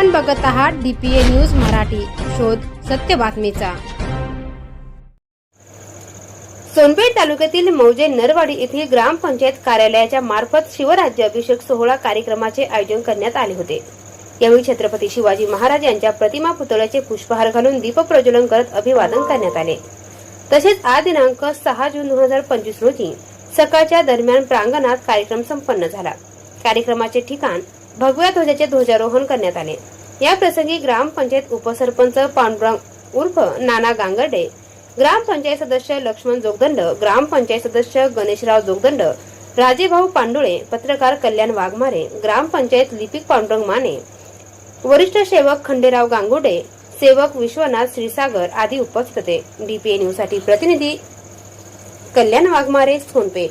आपण बघत आहात डीपीए न्यूज मराठी. शोध सत्य बातमीचा. सोनपेठ तालुक्यातील मौजे नरवाडी येथील ग्रामपंचायत कार्यालयाच्या मार्फत शिवराज्य अभिषेक सोहळा कार्यक्रमाचे आयोजन करण्यात आले होते. यावेळी छत्रपती शिवाजी महाराज यांच्या प्रतिमा पुतळ्याचे पुष्पहार घालून दीपप्रज्वलन करत अभिवादन करण्यात आले. तसेच आज दिनांक सहा जून दोन हजार पंचवीस रोजी सकाळच्या दरम्यान प्रांगणात कार्यक्रम संपन्न झाला. कार्यक्रमाचे ठिकाण भगव्या ध्वजाचे ध्वजारोहण करण्यात आले. या प्रसंगी ग्रामपंचायत उपसरपंच पांडुरंग उर्फ नाना गांगर्डे ग्रामपंचायत सदस्य लक्ष्मण जोगदंड ग्रामपंचायत सदस्य गणेशराव जोगदंड राजेभाऊ पांडुळे पत्रकार कल्याण वाघमारे ग्रामपंचायत लिपिक पांडुरंग माने वरिष्ठ सेवक खंडेराव गांगुडे सेवक विश्वनाथ श्रीसागर आदी उपस्थित होते. डीपीए न्यूजसाठी प्रतिनिधी कल्याण वाघमारे सोनपेठ.